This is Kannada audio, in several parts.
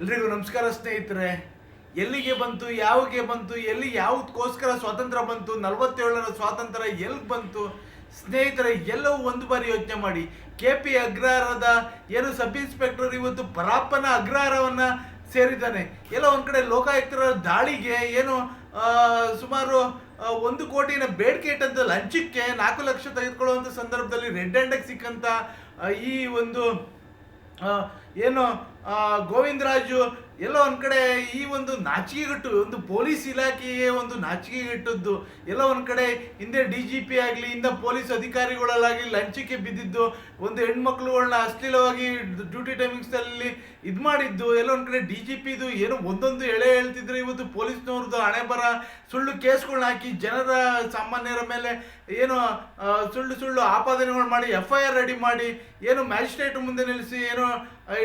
ಎಲ್ರಿಗೂ ನಮಸ್ಕಾರ ಸ್ನೇಹಿತರೆ. ಎಲ್ಲಿಗೆ ಬಂತು, ಯಾವಿಗೆ ಬಂತು, ಎಲ್ಲಿ ಯಾವುದಕ್ಕೋಸ್ಕರ ಸ್ವಾತಂತ್ರ್ಯ ಬಂತು, ನಲವತ್ತೇಳರ ಸ್ವಾತಂತ್ರ್ಯ ಎಲ್ಲಿಗೆ ಬಂತು? ಸ್ನೇಹಿತರೆ, ಎಲ್ಲವೂ ಒಂದು ಬಾರಿ ಯೋಚನೆ ಮಾಡಿ. ಕೆ ಪಿ ಅಗ್ರಹಾರದ ಏನು ಸಬ್ ಇನ್ಸ್ಪೆಕ್ಟರ್ ಇವತ್ತು ಪರಾಪನ ಅಗ್ರಹಾರವನ್ನ ಸೇರಿದ್ದಾನೆ. ಎಲ್ಲ ಒಂದು ಕಡೆ ಲೋಕಾಯುಕ್ತರ ದಾಳಿಗೆ ಏನು ಸುಮಾರು ಒಂದು ಕೋಟಿನ ಬೇಡಿಕೆ ಇಟ್ಟಂತ ಲಂಚಕ್ಕೆ ನಾಲ್ಕು ಲಕ್ಷ ತೆಗೆದುಕೊಳ್ಳುವಂಥ ಸಂದರ್ಭದಲ್ಲಿ ರೆಡ್ ಹ್ಯಾಂಡ್ ಸಿಕ್ಕಂತ ಈ ಒಂದು ಏನು ಗೋವಿಂದರಾಜು ಎಲ್ಲೋ ಒಂದು ಕಡೆ ಈ ಒಂದು ನಾಚಿಕೆಗಟ್ಟು, ಒಂದು ಪೊಲೀಸ್ ಇಲಾಖೆಗೆ ಒಂದು ನಾಚಿಕೆಗಟ್ಟದ್ದು, ಎಲ್ಲೋ ಒಂದು ಕಡೆ ಹಿಂದೆ ಡಿ ಜಿ ಪಿ ಆಗಲಿ, ಹಿಂದೆ ಪೊಲೀಸ್ ಅಧಿಕಾರಿಗಳಲ್ಲಾಗಲಿ ಲಂಚಕ್ಕೆ ಬಿದ್ದಿದ್ದು, ಒಂದು ಹೆಣ್ಮಕ್ಳುಗಳನ್ನ ಅಶ್ಲೀಲವಾಗಿ ಡ್ಯೂಟಿ ಟೈಮಿಂಗ್ಸಲ್ಲಿ ಇದು ಮಾಡಿದ್ದು, ಎಲ್ಲೋ ಒಂದು ಕಡೆ ಡಿ ಜಿ ಪಿದು ಏನೋ ಒಂದೊಂದು ಎಳೆ ಹೇಳ್ತಿದ್ರೆ ಇವತ್ತು ಪೊಲೀಸ್ನವ್ರದ್ದು ಹಣೆ ಬರ ಸುಳ್ಳು ಕೇಸ್ಗಳನ್ನ ಹಾಕಿ ಜನರ ಸಾಮಾನ್ಯರ ಮೇಲೆ ಏನು ಸುಳ್ಳು ಸುಳ್ಳು ಆಪಾದನೆಗಳು ಮಾಡಿ, ಎಫ್ ಐ ಆರ್ ರೆಡಿ ಮಾಡಿ, ಏನು ಮ್ಯಾಜಿಸ್ಟ್ರೇಟ್ ಮುಂದೆ ನಿಲ್ಲಿಸಿ ಏನು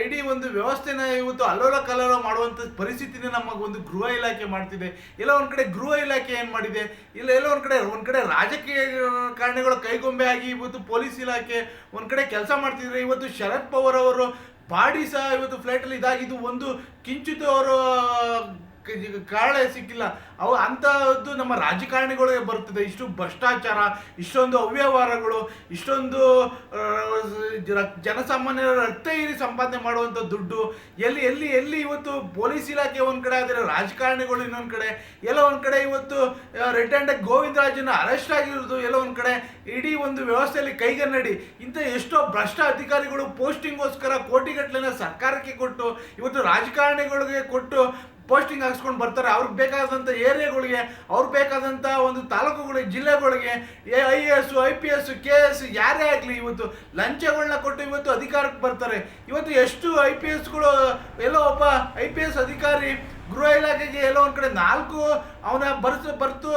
ಇಡೀ ಒಂದು ವ್ಯವಸ್ಥೆನ ಇವತ್ತು ಅಲ್ಲೋಲ ಕಲ್ಲೋಲ ಮಾಡುವಂಥ ಪರಿಸ್ಥಿತಿನ ನಮಗೆ ಒಂದು ಗೃಹ ಇಲಾಖೆ ಮಾಡ್ತಿದೆ. ಎಲ್ಲ ಒಂದು ಕಡೆ ಗೃಹ ಇಲಾಖೆ ಏನು ಮಾಡಿದೆ? ಇಲ್ಲ ಎಲ್ಲ ಒಂದು ಕಡೆ ಒಂದು ಕಡೆ ರಾಜಕೀಯ ಕಾರಣಗಳು ಕೈಗೊಂಬೆ ಆಗಿ ಇವತ್ತು ಪೊಲೀಸ್ ಇಲಾಖೆ ಒಂದು ಕಡೆ ಕೆಲಸ ಮಾಡ್ತಿದ್ರೆ ಇವತ್ತು ಶರದ್ ಪವಾರ್ ಅವರು ಬಾಡಿ ಸಹ ಇವತ್ತು ಫ್ಲೈಟಲ್ಲಿ ಇದಾಗಿದ್ದು ಒಂದು ಕಿಂಚಿತ್ ಅವರು ಕಾರಣ ಸಿಕ್ಕಿಲ್ಲ. ಅವು ಅಂಥದ್ದು ನಮ್ಮ ರಾಜಕಾರಣಿಗಳಿಗೆ ಬರ್ತದೆ ಇಷ್ಟು ಭ್ರಷ್ಟಾಚಾರ, ಇಷ್ಟೊಂದು ಅವ್ಯವಹಾರಗಳು, ಇಷ್ಟೊಂದು ಜನಸಾಮಾನ್ಯರ ರಕ್ತ ಹೀರಿ ಸಂಪಾದನೆ ಮಾಡುವಂಥ ದುಡ್ಡು. ಎಲ್ಲಿ ಎಲ್ಲಿ ಎಲ್ಲಿ ಇವತ್ತು ಪೊಲೀಸ್ ಇಲಾಖೆ ಒಂದು ಕಡೆ ಆದರೆ ರಾಜಕಾರಣಿಗಳು ಇನ್ನೊಂದು ಕಡೆ. ಎಲ್ಲ ಒಂದು ಕಡೆ ಇವತ್ತು ರೆಡ್ ಹ್ಯಾಂಡ್ ಗೋವಿಂದರಾಜನ ಅರೆಸ್ಟ್ ಆಗಿರೋದು ಎಲ್ಲ ಒಂದು ಕಡೆ. ಇಡೀ ಒಂದು ವ್ಯವಸ್ಥೆಯಲ್ಲಿ ಕೈಗನ್ನಡಿ. ಇಂಥ ಎಷ್ಟೋ ಭ್ರಷ್ಟ ಅಧಿಕಾರಿಗಳು ಪೋಸ್ಟಿಂಗ್ಗೋಸ್ಕರ ಕೋಟಿಗಟ್ಟಲೆನ ಸರ್ಕಾರಕ್ಕೆ ಕೊಟ್ಟು, ಇವತ್ತು ರಾಜಕಾರಣಿಗಳಿಗೆ ಕೊಟ್ಟು ಪೋಸ್ಟಿಂಗ್ ಹಾಕ್ಸ್ಕೊಂಡು ಬರ್ತಾರೆ. ಅವ್ರಿಗೆ ಬೇಕಾದಂಥ ಏರಿಯಾಗಳಿಗೆ ಅವ್ರಿಗೆ ಬೇಕಾದಂಥ ಒಂದು ತಾಲೂಕುಗಳಿಗೆ, ಜಿಲ್ಲೆಗಳಿಗೆ I A S, I P S, K S, ಯಾರೇ ಆಗಲಿ ಇವತ್ತು ಲಂಚಗಳನ್ನ ಕೊಟ್ಟು ಇವತ್ತು ಅಧಿಕಾರಕ್ಕೆ ಬರ್ತಾರೆ. ಇವತ್ತು ಎಷ್ಟು ಐ ಪಿ ಎಸ್ಗಳು, ಎಲ್ಲೋ ಒಬ್ಬ ಐ ಪಿ ಎಸ್ ಅಧಿಕಾರಿ ಗೃಹ ಇಲಾಖೆಗೆ ಎಲ್ಲೋ ಒಂದು ಕಡೆ ನಾಲ್ಕು ಅವನ ಬರ್ತ್ ಬರ್ತು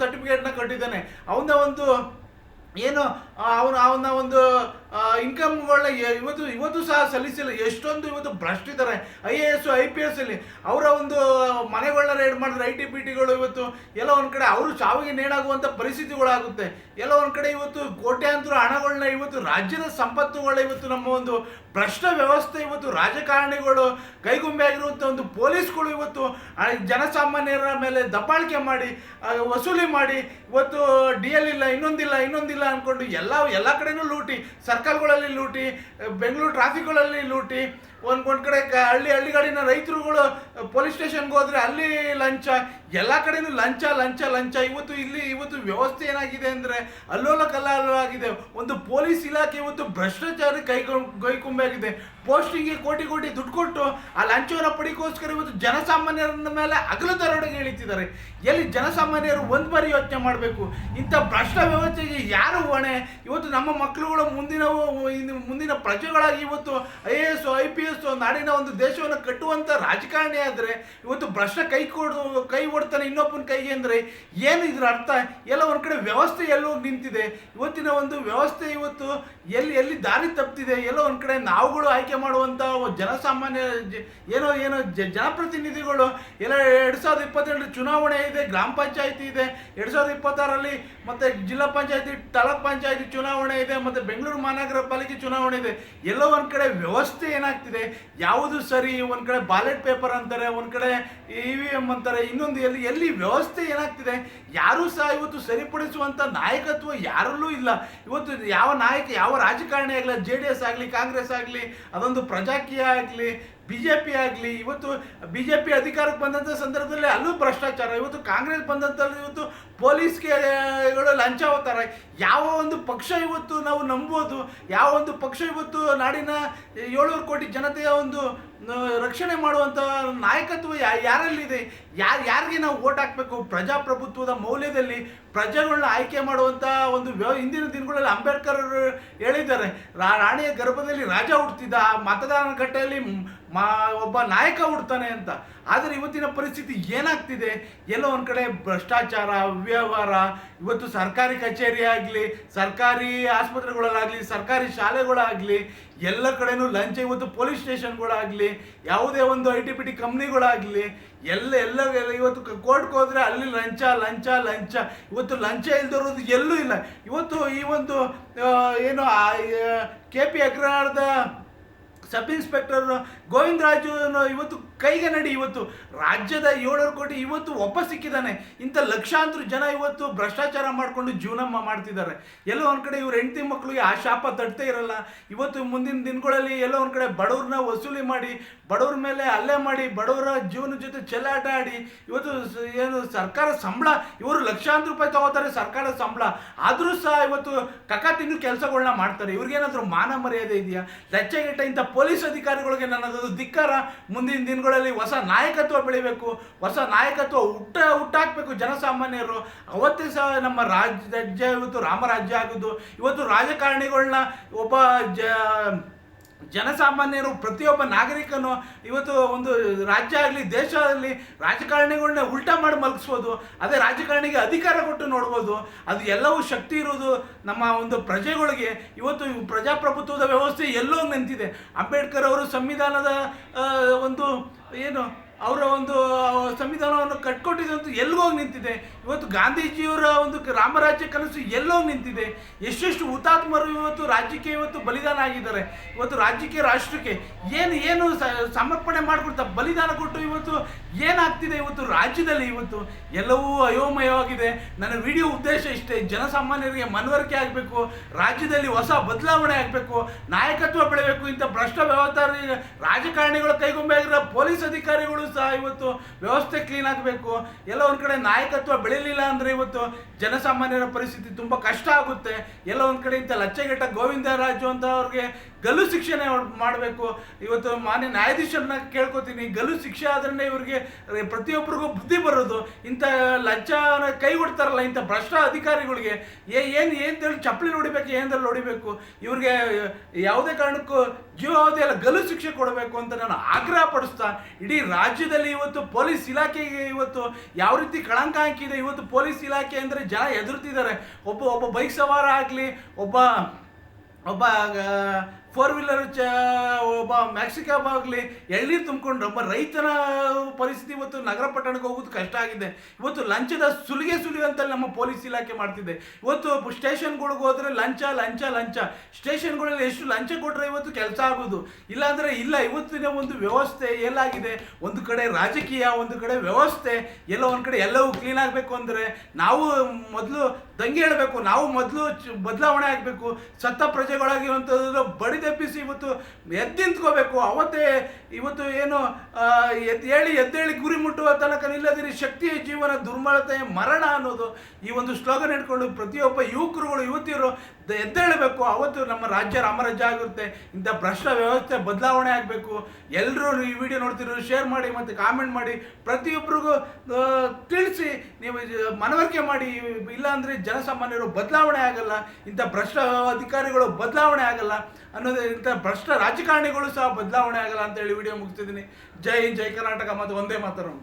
ಸರ್ಟಿಫಿಕೇಟ್ನ ಕೊಟ್ಟಿದ್ದಾನೆ. ಅವನ ಒಂದು, ಏನು ಅವನ ಅವನ ಒಂದು ಇನ್ಕಮ್ಗಳನ್ನ ಇವತ್ತು ಇವತ್ತು ಸಹ ಸಲ್ಲಿಸಿಲ್ಲ. ಎಷ್ಟೊಂದು ಇವತ್ತು ಭ್ರಷ್ಟಿದ್ದಾರೆ I A S I P S ಅಲ್ಲಿ. ಅವರ ಒಂದು ಮನೆಗಳನ್ನ ರೇಡ್ ಮಾಡಿದ್ರೆ? ಐ ಟಿ ಪಿ ಟಿಗಳು ಇವತ್ತು ಎಲ್ಲ ಒಂದು ಕಡೆ ಅವರು ಸಾವಿಗೆ ನೇಣಾಗುವಂಥ ಪರಿಸ್ಥಿತಿಗಳಾಗುತ್ತೆ. ಎಲ್ಲ ಒಂದು ಕಡೆ ಇವತ್ತು ಕೋಟ್ಯಾಂತರ ಹಣಗಳನ್ನ ಇವತ್ತು ರಾಜ್ಯದ ಸಂಪತ್ತುಗಳ ಇವತ್ತು ನಮ್ಮ ಒಂದು ಭ್ರಷ್ಟ ವ್ಯವಸ್ಥೆ ಇವತ್ತು ರಾಜಕಾರಣಿಗಳು ಕೈಗೊಂಬೆ ಆಗಿರುವಂಥ ಒಂದು ಪೊಲೀಸ್ಗಳು ಇವತ್ತು ಜನಸಾಮಾನ್ಯರ ಮೇಲೆ ದಬ್ಬಾಳಿಕೆ ಮಾಡಿ ವಸೂಲಿ ಮಾಡಿ ಇವತ್ತು ಡಿ ಎಲ್ ಇಲ್ಲ, ಇನ್ನೊಂದಿಲ್ಲ ಇನ್ನೊಂದಿಲ್ಲ ಅನ್ಕೊಂಡು ಎಲ್ಲ ಎಲ್ಲ ಕಡೆನೂ ಲೂಟಿ ಸರ್ಕಲ್ಗಳಲ್ಲಿ ಲೂಟಿ ಬೆಂಗಳೂರು ಟ್ರಾಫಿಕ್ಗಳಲ್ಲಿ ಲೂಟಿ ಒಂದ್ ಒಂದ್ ಕಡೆ ಹಳ್ಳಿ ಹಳ್ಳಿಗಳಿನ ರೈತರುಗಳು ಪೊಲೀಸ್ ಸ್ಟೇಷನ್ಗೆ ಹೋದ್ರೆ ಅಲ್ಲಿ ಲಂಚ, ಎಲ್ಲ ಕಡೆನೂ ಲಂಚ ಲಂಚ ಲಂಚ. ಇವತ್ತು ಇಲ್ಲಿ, ಇವತ್ತು ವ್ಯವಸ್ಥೆ ಏನಾಗಿದೆ ಅಂದ್ರೆ ಅಲ್ಲೋಲ ಕಲ್ಲಾಗಿದೆ ಒಂದು ಪೊಲೀಸ್ ಇಲಾಖೆ ಇವತ್ತು ಭ್ರಷ್ಟಾಚಾರ ಕೈ ಕೈಕೊಂಬೆ ಆಗಿದೆ. ಪೋಸ್ಟಿಂಗ್ಗೆ ಕೋಟಿ ಕೋಟಿ ದುಡ್ಡು ಕೊಟ್ಟು ಆ ಲಂಚವನ್ನು ಪಡಿಕೋಸ್ಕರ ಇವತ್ತು ಜನಸಾಮಾನ್ಯರ ಮೇಲೆ ಅಗಲ ದರೋಡೆಗೆ ಇಳಿತಿದ್ದಾರೆ. ಎಲ್ಲಿ ಜನಸಾಮಾನ್ಯರು ಒಂದ್ ಬಾರಿ ಯೋಚನೆ ಮಾಡಬೇಕು? ಇಂಥ ಭ್ರಷ್ಟ ವ್ಯವಸ್ಥೆಗೆ ಯಾರು ಹೊಣೆ? ಇವತ್ತು ನಮ್ಮ ಮಕ್ಕಳುಗಳು ಮುಂದಿನ ಮುಂದಿನ ಪ್ರಜೆಗಳಾಗಿ ಇವತ್ತು I A S, I P S ನಾಡಿನ ಒಂದು ದೇಶವನ್ನು ಕಟ್ಟುವಂಥ ರಾಜಕಾರಣಿ ಆದರೆ ಇವತ್ತು ಭ್ರಷ್ಟ ಕೈ ಕೊಡು ಕೈ ಓಡ್ತಾನೆ ಇನ್ನೊಬ್ಬನ ಕೈಗೆ ಅಂದರೆ ಏನು ಇದರ ಅರ್ಥ? ಎಲ್ಲ ಒಂದು ಕಡೆ ವ್ಯವಸ್ಥೆ ಎಲ್ಲೋ ನಿಂತಿದೆ. ಇವತ್ತಿನ ಒಂದು ವ್ಯವಸ್ಥೆ ಇವತ್ತು ಎಲ್ಲಿ ಎಲ್ಲಿ ದಾರಿ ತಪ್ಪಿದೆ ಎಲ್ಲ ಒಂದು ಕಡೆ ನಾವುಗಳು ಆಯ್ಕೆ ಮಾಡುವಂಥ ಜನಸಾಮಾನ್ಯ ಏನೋ ಏನೋ ಜನಪ್ರತಿನಿಧಿಗಳು. ಎಲ್ಲ ಎರಡು ಸಾವಿರದ ಇಪ್ಪತ್ತೆರಡು ಚುನಾವಣೆ ಇದೆ, ಗ್ರಾಮ ಪಂಚಾಯತಿ ಇದೆ. ಎರಡು ಸಾವಿರದ ಇಪ್ಪತ್ತಾರಲ್ಲಿ ಮತ್ತು ಜಿಲ್ಲಾ ಪಂಚಾಯತಿ, ತಾಲೂಕ್ ಪಂಚಾಯತಿ ಚುನಾವಣೆ ಇದೆ, ಮತ್ತು ಬೆಂಗಳೂರು ಮಹಾನಗರ ಪಾಲಿಕೆ ಚುನಾವಣೆ ಇದೆ. ಎಲ್ಲ ಒಂದು ಕಡೆ ವ್ಯವಸ್ಥೆ ಏನಾಗ್ತಿದೆ? ಯಾವುದು ಸರಿ, ಒಂದು ಕಡೆ ಬಾಲೆಟ್ ಪೇಪರ್ ಅಂತಾರೆ, ಒಂದು ಕಡೆ ಇ ವಿ ಎಂ ಅಂತಾರೆ, ಇನ್ನೊಂದು ಎಲ್ಲಿ ಎಲ್ಲಿ ವ್ಯವಸ್ಥೆ ಏನಾಗ್ತಿದೆ? ಯಾರೂ ಸಹ ಇವತ್ತು ಸರಿಪಡಿಸುವಂತ ನಾಯಕತ್ವ ಯಾರಲ್ಲೂ ಇಲ್ಲ. ಇವತ್ತು ಯಾವ ನಾಯಕ, ಯಾವ ರಾಜಕಾರಣಿ ಆಗಲಿ ಜೆ ಡಿ ಎಸ್ ಆಗಲಿ ಕಾಂಗ್ರೆಸ್ ಆಗಲಿ, ಅದೊಂದು ಪ್ರಜಾಕೀಯ ಆಗಲಿ ಬಿ ಜೆ ಪಿ ಆಗಲಿ, ಇವತ್ತು ಬಿ ಜೆ ಪಿ ಅಧಿಕಾರಕ್ಕೆ ಬಂದಂಥ ಸಂದರ್ಭದಲ್ಲಿ ಅಲ್ಲೂ ಭ್ರಷ್ಟಾಚಾರ, ಇವತ್ತು ಕಾಂಗ್ರೆಸ್ ಬಂದಂಥಲ್ಲಿ ಇವತ್ತು ಪೊಲೀಸ್ಗೆಗಳು ಲಂಚ ಹೋಗ್ತಾರೆ ಯಾವ ಒಂದು ಪಕ್ಷ ಇವತ್ತು ನಾವು ನಂಬೋದು, ಯಾವ ಒಂದು ಪಕ್ಷ ಇವತ್ತು ನಾಡಿನ ಏಳ್ನೂರು ಕೋಟಿ ಜನತೆಯ ಒಂದು ರಕ್ಷಣೆ ಮಾಡುವಂಥ ನಾಯಕತ್ವ ಯಾರಲ್ಲಿದೆ? ಯಾರು ಯಾರಿಗೆ ನಾವು ಓಟ್ ಹಾಕಬೇಕು? ಪ್ರಜಾಪ್ರಭುತ್ವದ ಮೌಲ್ಯದಲ್ಲಿ ಪ್ರಜೆಗಳನ್ನ ಆಯ್ಕೆ ಮಾಡುವಂಥ ಒಂದು ವ್ಯವ ಹಿಂದಿನ ದಿನಗಳಲ್ಲಿ ಅಂಬೇಡ್ಕರ್ ಅವರು ಹೇಳಿದ್ದಾರೆ. ರಾಣಿಯ ಗರ್ಭದಲ್ಲಿ ರಾಜ ಹುಡ್ತಿದ್ದ ಮತದಾನ ಘಟ್ಟೆಯಲ್ಲಿ ಮಾ, ಒಬ್ಬ ನಾಯಕ ಹುಡ್ತಾನೆ ಅಂತ. ಆದರೆ ಇವತ್ತಿನ ಪರಿಸ್ಥಿತಿ ಏನಾಗ್ತಿದೆ? ಎಲ್ಲೋ ಒಂದು ಕಡೆ ಭ್ರಷ್ಟಾಚಾರ, ಅವ್ಯವಹಾರ, ಇವತ್ತು ಸರ್ಕಾರಿ ಕಚೇರಿ ಆಗಲಿ, ಸರ್ಕಾರಿ ಆಸ್ಪತ್ರೆಗಳಲ್ಲಾಗಲಿ, ಸರ್ಕಾರಿ ಶಾಲೆಗಳಾಗಲಿ, ಎಲ್ಲ ಕಡೆನೂ ಲಂಚ ಇವತ್ತು ಪೊಲೀಸ್ ಸ್ಟೇಷನ್ಗಳಾಗಲಿ, ಯಾವುದೇ ಒಂದು ಐ ಟಿ ಪಿ ಟಿ ಕಂಪ್ನಿಗಳಾಗಲಿ, ಎಲ್ಲ ಎಲ್ಲ ಇವತ್ತು ಕೋರ್ಟ್ಗೆ ಹೋದರೆ ಅಲ್ಲಿ ಲಂಚ ಲಂಚ ಲಂಚ. ಇವತ್ತು ಲಂಚ ಇಲ್ದಿರೋದು ಎಲ್ಲೂ ಇಲ್ಲ. ಇವತ್ತು ಈ ಒಂದು ಏನು ಕೆ ಪಿ ಅಗ್ರಹಾರದ ಸಬ್ ಇನ್ಸ್ಪೆಕ್ಟರ್ ಗೋವಿಂದರಾಜು ಇವತ್ತು ಕೈಗೆ ನಡಿ, ಇವತ್ತು ರಾಜ್ಯದ ಏಳರ ಕೋಟಿ ಇವತ್ತು ಒಬ್ಬ ಸಿಕ್ಕಿದ್ದಾನೆ. ಇಂಥ ಲಕ್ಷಾಂತರ ಜನ ಇವತ್ತು ಭ್ರಷ್ಟಾಚಾರ ಮಾಡಿಕೊಂಡು ಜೀವನ ಮಾಡ್ತಿದ್ದಾರೆ. ಎಲ್ಲೋ ಒಂದು ಕಡೆ ಇವ್ರ ಹೆಂಡತಿ ಮಕ್ಕಳಿಗೆ ಆ ಶಾಪ ತಟ್ಟೇ ಇರಲ್ಲ. ಇವತ್ತು ಮುಂದಿನ ದಿನಗಳಲ್ಲಿ ಎಲ್ಲೋ ಒಂದು ಕಡೆ ಬಡವ್ರನ್ನ ವಸೂಲಿ ಮಾಡಿ, ಬಡವ್ರ ಮೇಲೆ ಹಲ್ಲೆ ಮಾಡಿ, ಬಡವರ ಜೀವನ ಜೊತೆ ಚೆಲ್ಲಾಟ ಆಡಿ, ಇವತ್ತು ಏನು ಸರ್ಕಾರ ಸಂಬಳ, ಇವರು ಲಕ್ಷಾಂತರ ರೂಪಾಯಿ ತಗೋತಾರೆ ಸರ್ಕಾರದ ಸಂಬಳ. ಆದರೂ ಸಹ ಇವತ್ತು ಕಕ್ಕ ತಿನ್ನು ಕೆಲಸಗಳನ್ನ ಮಾಡ್ತಾರೆ. ಇವ್ರಿಗೇನಾದರೂ ಮಾನ ಮರ್ಯಾದೆ ಇದೆಯಾ? ಲಚ್ಚಗೆಟ್ಟ ಇಂಥ ಪೊಲೀಸ್ ಅಧಿಕಾರಿಗಳಿಗೆ ನನ್ನದು ಧಿಕ್ಕಾರ. ಮುಂದಿನ ದಿನಗಳಲ್ಲಿ ಹೊಸ ನಾಯಕತ್ವ ಬೆಳಿಬೇಕು. ಹೊಸ ನಾಯಕತ್ವ ಹುಟ್ಟ ಹುಟ್ಟಾಕ್ಬೇಕು ಜನಸಾಮಾನ್ಯರು. ಅವತ್ತೇ ಸಹ ನಮ್ಮ ರಾಜ್ಯ ಇವತ್ತು ರಾಮರಾಜ್ಯ ಆಗೋದು. ಇವತ್ತು ರಾಜಕಾರಣಿಗಳನ್ನ ಒಬ್ಬ ಜ ಜನಸಾಮಾನ್ಯರು ಪ್ರತಿಯೊಬ್ಬ ನಾಗರಿಕನು ಇವತ್ತು ಒಂದು ರಾಜ್ಯ ಆಗಲಿ, ದೇಶ ಆಗಲಿ ರಾಜಕಾರಣಿಗಳನ್ನ ಉಲ್ಟಾ ಮಾಡಿ ಮಲಗಿಸ್ಬೋದು. ಅದೇ ರಾಜಕಾರಣಿಗೆ ಅಧಿಕಾರ ಕೊಟ್ಟು ನೋಡ್ಬೋದು. ಅದು ಎಲ್ಲವೂ ಶಕ್ತಿ ಇರೋದು ನಮ್ಮ ಒಂದು ಪ್ರಜೆಗಳಿಗೆ. ಇವತ್ತು ಪ್ರಜಾಪ್ರಭುತ್ವದ ವ್ಯವಸ್ಥೆ ಎಲ್ಲೋ ನಿಂತಿದೆ ಅಂಬೇಡ್ಕರ್ ಅವರು ಸಂವಿಧಾನದ ಒಂದು ಏನು ಅವರ ಒಂದು ಸಂವಿಧಾನವನ್ನು ಕಟ್ಕೊಟ್ಟಿದ್ದಂತೂ ಎಲ್ಲಿಗೋಗಿ ನಿಂತಿದೆ. ಇವತ್ತು ಗಾಂಧೀಜಿಯವರ ಒಂದು ರಾಮರಾಜ್ಯ ಕನಸು ಎಲ್ಲೋಗಿ ನಿಂತಿದೆ. ಎಷ್ಟೆಷ್ಟು ಹುತಾತ್ಮರು ಇವತ್ತು ರಾಜ್ಯಕ್ಕೆ ಇವತ್ತು ಬಲಿದಾನ ಆಗಿದ್ದಾರೆ. ಇವತ್ತು ರಾಜ್ಯಕ್ಕೆ, ರಾಷ್ಟ್ರಕ್ಕೆ ಏನು ಏನು ಸಮರ್ಪಣೆ ಮಾಡಿಕೊಡ್ತಾ ಬಲಿದಾನ ಕೊಟ್ಟು ಇವತ್ತು ಏನಾಗ್ತಿದೆ ಇವತ್ತು ರಾಜ್ಯದಲ್ಲಿ ಇವತ್ತು? ಎಲ್ಲವೂ ಅಯೋಮಯವಾಗಿದೆ. ನನ್ನ ವಿಡಿಯೋ ಉದ್ದೇಶ ಇಷ್ಟೇ. ಜನಸಾಮಾನ್ಯರಿಗೆ ಮನವರಿಕೆ ಆಗಬೇಕು. ರಾಜ್ಯದಲ್ಲಿ ಹೊಸ ಬದಲಾವಣೆ ಆಗಬೇಕು. ನಾಯಕತ್ವ ಬೆಳೆಯಬೇಕು ಇಂಥ ಭ್ರಷ್ಟ ವ್ಯವಹಾರ ರಾಜಕಾರಣಿಗಳ ಕೈಗೊಂಬೆ ಪೊಲೀಸ್ ಅಧಿಕಾರಿಗಳು ಸಹ ಇವತ್ತು ವ್ಯವಸ್ಥೆ ಕ್ಲೀನ್ ಆಗಬೇಕು. ಎಲ್ಲ ಒಂದು ಕಡೆ ನಾಯಕತ್ವ ಬೆಳಿಲಿಲ್ಲ ಅಂದರೆ ಇವತ್ತು ಜನಸಾಮಾನ್ಯರ ಪರಿಸ್ಥಿತಿ ತುಂಬ ಕಷ್ಟ ಆಗುತ್ತೆ. ಎಲ್ಲ ಒಂದು ಕಡೆ ಇಂಥ ಲಚ್ಚೆಗೆಟ್ಟ ಗೋವಿಂದರಾಜು ಅಂತ ಅವ್ರಿಗೆ ಗಲ್ಲು ಶಿಕ್ಷಣ ಮಾಡಬೇಕು. ಇವತ್ತು ಮಾನ್ಯ ನ್ಯಾಯಾಧೀಶರನ್ನ ಕೇಳ್ಕೊತೀನಿ. ಗಲ್ಲು ಶಿಕ್ಷೆ ಆದ್ರೆ ಇವರಿಗೆ ಪ್ರತಿಯೊಬ್ಬರಿಗೂ ಬುದ್ಧಿ ಬರೋದು. ಇಂಥ ಕೈ ಕೊಡ್ತಾರಲ್ಲ ಇಂಥ ಭ್ರಷ್ಟ ಅಧಿಕಾರಿಗಳಿಗೆ ಏ, ಏನು ಏನು ಚಪ್ಪಲಿ ನೋಡಿಬೇಕು ಏನದಲ್ಲಿ ನೋಡಿಬೇಕು ಇವ್ರಿಗೆ ಯಾವುದೇ ಕಾರಣಕ್ಕೂ ಜೀವಾವಧಿ ಎಲ್ಲ ಗಲ್ಲು ಶಿಕ್ಷೆ ಕೊಡಬೇಕು ಅಂತ ನಾನು ಆಗ್ರಹ ಪಡಿಸ್ತಾ, ಇಡೀ ರಾಜ್ಯದಲ್ಲಿ ಇವತ್ತು ಪೊಲೀಸ್ ಇಲಾಖೆಗೆ ಇವತ್ತು ಯಾವ ರೀತಿ ಕಳಂಕ ಹಾಕಿದೆ. ಇವತ್ತು ಪೊಲೀಸ್ ಇಲಾಖೆ ಅಂದರೆ ಜನ ಹೆದರ್ತಿದ್ದಾರೆ. ಒಬ್ಬ ಒಬ್ಬ ಬೈಕ್ ಸವಾರ ಆಗಲಿ, ಒಬ್ಬ ಒಬ್ಬ ಫೋರ್ ವೀಲರ್ ಚ, ಒಬ್ಬ ಮ್ಯಾಕ್ಸಿಕಮ್ ಆಗಲಿ ಎಳ್ನೀರು ತುಂಬಿಕೊಂಡು ಒಬ್ಬ ರೈತನ ಪರಿಸ್ಥಿತಿ ಇವತ್ತು ನಗರ ಪಟ್ಟಣಕ್ಕೆ ಹೋಗೋದು ಕಷ್ಟ ಆಗಿದೆ. ಇವತ್ತು ಲಂಚದ ಸುಲಿಗೆ ಸುಲಿಯುವಂತಲ್ಲಿ ನಮ್ಮ ಪೊಲೀಸ್ ಇಲಾಖೆ ಮಾಡ್ತಿದೆ. ಇವತ್ತು ಸ್ಟೇಷನ್ಗಳಿಗೆ ಹೋದರೆ ಲಂಚ ಲಂಚ ಲಂಚ. ಸ್ಟೇಷನ್ಗಳಲ್ಲಿ ಎಷ್ಟು ಲಂಚ ಕೊಟ್ಟರೆ ಇವತ್ತು ಕೆಲಸ ಆಗೋದು? ಇಲ್ಲಾಂದರೆ ಇಲ್ಲ, ಇವತ್ತಿನ ಒಂದು ವ್ಯವಸ್ಥೆ ಎಲ್ಲಾಗಿದೆ ಒಂದು ಕಡೆ ರಾಜಕೀಯ, ಒಂದು ಕಡೆ ವ್ಯವಸ್ಥೆ. ಎಲ್ಲ ಒಂದು ಕಡೆ ಎಲ್ಲವೂ ಕ್ಲೀನ್ ಆಗಬೇಕು ಅಂದರೆ ನಾವು ಮೊದಲು ದಂಗೆ ಹೇಳಬೇಕು. ನಾವು ಮೊದಲು ಬದಲಾವಣೆ ಆಗಬೇಕು. ಸತ್ತ ಪ್ರಜೆಗಳಾಗಿರುವಂಥದ್ದು ಬಡಿದೆಬ್ಬಿಸಿ ಇವತ್ತು ಎದ್ದು ನಿಂತ್ಕೋಬೇಕು. ಅವತ್ತೇ ಇವತ್ತು ಏನು ಎದ್ದೇಳಿ ಎದ್ದು ಹೇಳಿ ಎದ್ದೇಳಿ ಗುರಿ ಮುಟ್ಟುವ ತನಕ ನಿಲ್ಲದಿರಿ. ಶಕ್ತಿಯ ಜೀವನ ದುರ್ಬಲತೆಯ ಮರಣ ಅನ್ನೋದು ಈ ಒಂದು ಸ್ಲೋಗನ್ ಇಟ್ಕೊಂಡು ಪ್ರತಿಯೊಬ್ಬ ಯುವಕರುಗಳು, ಯುವತಿಯರು ಎದ್ದೇಳಬೇಕು. ಅವತ್ತು ನಮ್ಮ ರಾಜ್ಯ ರಾಮರಾಜ್ಯ ಆಗಿರುತ್ತೆ. ಇಂಥ ಭ್ರಷ್ಟ ವ್ಯವಸ್ಥೆ ಬದಲಾವಣೆ ಆಗಬೇಕು. ಎಲ್ಲರೂ ಈ ವಿಡಿಯೋ ನೋಡ್ತಿರೋ ಶೇರ್ ಮಾಡಿ ಮತ್ತು ಕಾಮೆಂಟ್ ಮಾಡಿ. ಪ್ರತಿಯೊಬ್ಬರಿಗೂ ತಿಳಿಸಿ ನೀವು ಮನವರಿಕೆ ಮಾಡಿ. ಇಲ್ಲಾಂದರೆ ಜನಸಾಮಾನ್ಯರು ಬದಲಾವಣೆ ಆಗಲ್ಲ. ಇಂಥ ಭ್ರಷ್ಟ ಅಧಿಕಾರಿಗಳು ಬದಲಾವಣೆ ಆಗಲ್ಲ ಇಂಥ ಭ್ರಷ್ಟ ರಾಜಕಾರಣಿಗಳು ಸಹ ಬದಲಾವಣೆ ಆಗಲ್ಲ ಅಂತ ಹೇಳಿ ವಿಡಿಯೋ ಮುಗಿಸ್ತಿದ್ದೀನಿ. ಜೈ ಜೈ ಕರ್ನಾಟಕ ಮತ್ತು ಒಂದೇ ಮಾತರಂ.